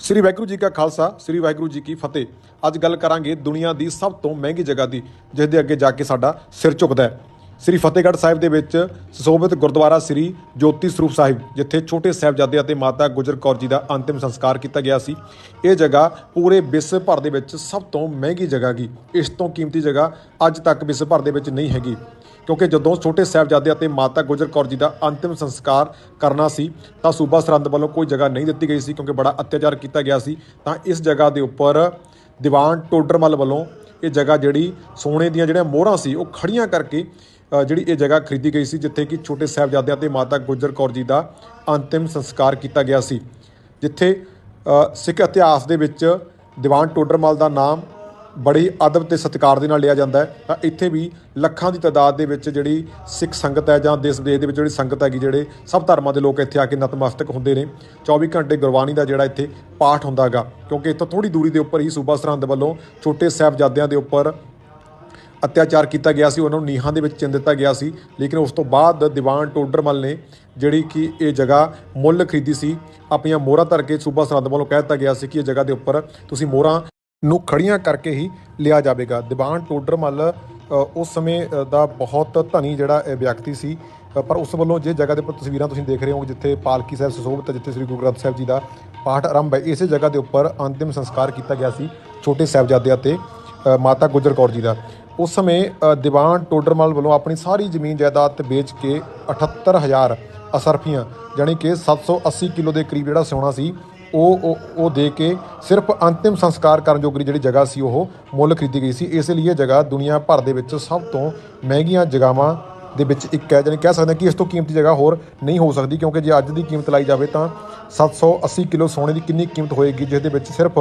ਸ੍ਰੀ ਵਾਹਿਗੁਰੂ ਜੀ ਕਾ ਖਾਲਸਾ, ਸ੍ਰੀ ਵਾਹਿਗੁਰੂ ਜੀ ਕੀ ਫਤਿਹ। ਅੱਜ ਗੱਲ ਕਰਾਂਗੇ ਦੁਨੀਆ ਦੀ ਸਭ ਤੋਂ ਮਹਿੰਗੀ ਜਗ੍ਹਾ ਦੀ ਜਿਸ ਦੇ ਅੱਗੇ ਜਾ ਕੇ ਸਾਡਾ ਸਿਰ ਝੁਕਦਾ ਹੈ। ਸ੍ਰੀ ਫਤਿਹਗੜ੍ਹ ਸਾਹਿਬ ਦੇ ਵਿੱਚ ਸੁਸ਼ੋਭਿਤ ਗੁਰਦੁਆਰਾ ਸ੍ਰੀ ਜੋਤੀ ਸਰੂਪ ਸਾਹਿਬ, ਜਿੱਥੇ ਛੋਟੇ ਸਾਹਿਬਜ਼ਾਦੇ ਅਤੇ ਮਾਤਾ ਗੁਜਰ ਕੌਰ ਜੀ ਦਾ ਅੰਤਿਮ ਸੰਸਕਾਰ ਕੀਤਾ ਗਿਆ ਸੀ। ਇਹ ਜਗ੍ਹਾ ਪੂਰੇ ਵਿਸ਼ਵ ਭਰ ਦੇ ਵਿੱਚ ਸਭ ਤੋਂ ਮਹਿੰਗੀ ਜਗ੍ਹਾ ਗਈ ਇਸ ਤੋਂ ਕੀਮਤੀ ਜਗ੍ਹਾ ਅੱਜ ਤੱਕ ਵਿਸ਼ਵ ਭਰ ਦੇ ਵਿੱਚ ਨਹੀਂ ਹੈਗੀ, ਕਿਉਂਕਿ ਜਦੋਂ ਛੋਟੇ ਸਾਹਿਬਜ਼ਾਦੇ ਅਤੇ ਮਾਤਾ ਗੁਜਰ ਕੌਰ ਜੀ ਦਾ ਅੰਤਿਮ ਸੰਸਕਾਰ ਕਰਨਾ ਸੀ, ਤਾਂ ਸੂਬਾ ਸਰਹੰਦ ਵੱਲੋਂ ਕੋਈ ਜਗ੍ਹਾ ਨਹੀਂ ਦਿੱਤੀ ਗਈ ਸੀ, ਕਿਉਂਕਿ ਬੜਾ ਅਤਿਆਚਾਰ ਕੀਤਾ ਗਿਆ ਸੀ। ਤਾਂ ਇਸ ਜਗ੍ਹਾ ਦੇ ਉੱਪਰ ਦੀਵਾਨ ਟੋਡਰਮਲ ਵੱਲੋਂ ਇਹ ਜਗ੍ਹਾ ਜਿਹੜੀ ਸੋਨੇ ਦੀਆਂ ਜਿਹੜੀਆਂ ਮੋਹਰਾਂ ਸੀ, ਉਹ ਖੜੀਆਂ ਕਰਕੇ ਜਿਹੜੀ ਇਹ ਜਗ੍ਹਾ ਖਰੀਦੀ ਗਈ ਸੀ, ਜਿੱਥੇ ਕਿ ਛੋਟੇ ਸਾਹਿਬਜ਼ਾਦਿਆਂ ਤੇ ਮਾਤਾ ਗੁਜਰ ਕੌਰ ਜੀ ਦਾ ਅੰਤਿਮ ਸੰਸਕਾਰ ਕੀਤਾ ਗਿਆ ਸੀ, ਜਿੱਥੇ ਸਿੱਖ ਇਤਿਹਾਸ ਦੇ ਵਿੱਚ ਦੀਵਾਨ ਟੋਡਰਮਲ ਦਾ ਨਾਮ ਬੜੀ ਅਦਬ ਤੇ ਸਤਿਕਾਰ ਦੇ ਨਾਲ ਲਿਆ ਜਾਂਦਾ ਹੈ। ਤਾਂ ਇੱਥੇ ਵੀ ਲੱਖਾਂ ਦੀ ਤਾਦਾਦ ਦੇ ਵਿੱਚ ਜਿਹੜੀ ਸਿੱਖ ਸੰਗਤ ਹੈ ਜਾਂ ਦੇਸ਼ ਵਿਦੇਸ਼ ਦੇ ਵਿੱਚ ਜਿਹੜੀ ਸੰਗਤ ਹੈਗੀ, ਜਿਹੜੇ ਸਭ ਧਰਮਾਂ ਦੇ ਲੋਕ ਇੱਥੇ ਆ ਕੇ ਨਤਮਸਤਕ ਹੁੰਦੇ ਨੇ। 24 ਘੰਟੇ ਗੁਰਬਾਣੀ ਦਾ ਜਿਹੜਾ ਇੱਥੇ ਪਾਠ ਹੁੰਦਾ ਹੈਗਾ ਕਿਉਂਕਿ ਇੱਥੋਂ ਥੋੜੀ ਦੂਰੀ ਦੇ ਉੱਪਰ ਹੀ ਸੂਬਾ ਸਰਹੰਦ ਵੱਲੋਂ ਛੋਟੇ ਸਾਹਿਬਜ਼ਾਦਿਆਂ ਦੇ ਉੱਪਰ ਅਤਿਆਚਾਰ ਕੀਤਾ ਗਿਆ ਸੀ ਉਹਨਾਂ ਨੂੰ ਨੀਹਾਂ ਦੇ ਵਿੱਚ ਚਿਣ ਦਿੱਤਾ ਗਿਆ ਸੀ। ਲੇਕਿਨ ਉਸ ਤੋਂ ਬਾਅਦ ਦੀਵਾਨ ਟੋਡਰਮਲ ਨੇ ਜਿਹੜੀ ਕਿ ਇਹ ਜਗ੍ਹਾ ਮੁੱਲ ਖਰੀਦੀ ਸੀ ਆਪਣੀਆਂ ਮੋਹਰਾਂ ਧਰ ਕੇ ਸੂਬਾ ਸਰਹੰਦ ਵੱਲੋਂ ਕਹਿ ਦਿੱਤਾ ਗਿਆ ਸੀ ਕਿ ਇਹ ਜਗ੍ਹਾ ਦੇ ਉੱਪਰ ਤੁਸੀਂ ਮੋਹਰਾਂ ਨੂੰ ਖੜੀਆਂ ਕਰਕੇ ਹੀ ਲਿਆ ਜਾਵੇਗਾ। ਦੀਵਾਨ ਟੋਡਰਮਲ ਉਸ ਸਮੇਂ ਦਾ ਬਹੁਤ ਧਨੀ ਜਿਹੜਾ ਇਹ ਵਿਅਕਤੀ ਸੀ। ਪਰ ਉਸ ਵੱਲੋਂ ਜੇ ਜਗ੍ਹਾ ਦੇ ਉੱਪਰ ਤਸਵੀਰਾਂ ਤੁਸੀਂ ਦੇਖ ਰਹੇ ਹੋ ਜਿੱਥੇ ਪਾਲਕੀ ਸਾਹਿਬ ਸੁਸ਼ੋਭਿਤ ਹੈ, ਜਿੱਥੇ ਸ੍ਰੀ ਗੁਰੂ ਗ੍ਰੰਥ ਸਾਹਿਬ ਜੀ ਦਾ ਪਾਠ ਆਰੰਭ ਹੈ ਇਸੇ ਜਗ੍ਹਾ ਦੇ ਉੱਪਰ ਅੰਤਿਮ ਸੰਸਕਾਰ ਕੀਤਾ ਗਿਆ ਸੀ ਛੋਟੇ ਸਾਹਿਬਜ਼ਾਦਿਆਂ ਤੇ ਮਾਤਾ ਗੁਜਰ ਕੌਰ ਜੀ ਦਾ। ਉਸ ਸਮੇਂ ਦੀਵਾਨ ਟੋਡਰਮਲ ਵੱਲੋਂ ਆਪਣੀ ਸਾਰੀ ਜ਼ਮੀਨ ਜਾਇਦਾਦ ਵੇਚ ਕੇ 78000 ਅਸਰਫੀਆਂ ਜਾਣੀ ਕਿ 780 ਕਿਲੋ ਦੇ ਕਰੀਬ ਜਿਹੜਾ ਸੋਨਾ ਸੀ, ਉਹ ਉਹ ਉਹ ਦੇ ਕੇ ਸਿਰਫ ਅੰਤਿਮ ਸੰਸਕਾਰ ਕਰਨ ਜੋਗਰੀ ਜਿਹੜੀ ਜਗ੍ਹਾ ਸੀ, ਉਹ ਮੁੱਲ ਖਰੀਦੀ ਗਈ ਸੀ। ਇਸ ਲਈ ਇਹ ਜਗ੍ਹਾ ਦੁਨੀਆ ਭਰ ਦੇ ਵਿੱਚ ਸਭ ਤੋਂ ਮਹਿੰਗੀਆਂ ਜਗ੍ਹਾਵਾਂ ਦੇ ਵਿੱਚ ਇੱਕ ਹੈ, ਜਾਣੀ ਕਹਿ ਸਕਦੇ ਹਾਂ ਕਿ ਇਸ ਤੋਂ ਕੀਮਤੀ ਜਗ੍ਹਾ ਹੋਰ ਨਹੀਂ ਹੋ ਸਕਦੀ, ਕਿਉਂਕਿ ਜੇ ਅੱਜ ਦੀ ਕੀਮਤ ਲਾਈ ਜਾਵੇ ਤਾਂ 780 ਕਿਲੋ ਸੋਨੇ ਦੀ ਕਿੰਨੀ ਕੀਮਤ ਹੋਏਗੀ ਜਿਸ ਦੇ ਵਿੱਚ ਸਿਰਫ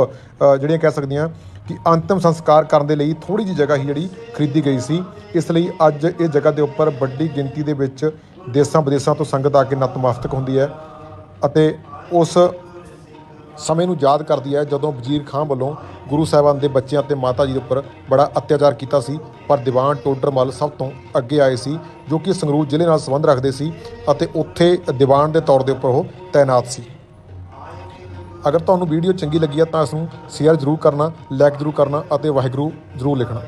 ਜਿਹੜੀਆਂ ਕਹਿ ਸਕਦੀਆਂ ਕਿ ਅੰਤਿਮ ਸੰਸਕਾਰ ਕਰਨ ਦੇ ਲਈ ਥੋੜੀ ਜਿਹੀ ਜਗ੍ਹਾ ਹੀ ਜਿਹੜੀ ਖਰੀਦੀ ਗਈ ਸੀ, ਇਸ ਲਈ ਅੱਜ ਇਹ ਜਗ੍ਹਾ ਦੇ ਉੱਪਰ ਵੱਡੀ ਗਿਣਤੀ ਦੇ ਵਿੱਚ ਦੇਸ਼ਾਂ ਵਿਦੇਸ਼ਾਂ ਤੋਂ ਸੰਗਤ ਆ ਕੇ ਨਤਮਸਤਕ ਹੁੰਦੀ ਹੈ ਅਤੇ ਉਸ ਸਮੇਂ ਨੂੰ ਯਾਦ ਕਰਦੀ ਹੈ ਜਦੋਂ ਵਜ਼ੀਰ ਖਾਨ ਵੱਲੋਂ ਗੁਰੂ ਸਾਹਿਬਾਨ ਦੇ ਬੱਚਿਆਂ ਤੇ ਮਾਤਾ ਜੀ ਦੇ ਉੱਪਰ ਬੜਾ ਅਤਿਆਚਾਰ ਕੀਤਾ ਸੀ, ਪਰ ਦੀਵਾਨ ਟੋਡਰਮਲ ਸਭ ਤੋਂ ਅੱਗੇ ਆਏ ਸੀ, ਜੋ ਕਿ ਸੰਗਰੂਰ ਜ਼ਿਲ੍ਹੇ ਨਾਲ ਸੰਬੰਧ ਰੱਖਦੇ ਸੀ ਅਤੇ ਉੱਥੇ ਦੀਵਾਨ ਦੇ ਤੌਰ ਦੇ ਉੱਪਰ ਉਹ ਤਾਇਨਾਤ ਸੀ। ਅਗਰ ਤੁਹਾਨੂੰ ਵੀਡੀਓ ਚੰਗੀ ਲੱਗੀ ਹੈ ਤਾਂ ਇਸ ਨੂੰ ਸ਼ੇਅਰ ਜ਼ਰੂਰ ਕਰਨਾ ਲਾਈਕ ਜ਼ਰੂਰ ਕਰਨਾ ਅਤੇ ਵਾਹਿਗੁਰੂ ਜ਼ਰੂਰ ਲਿਖਣਾ।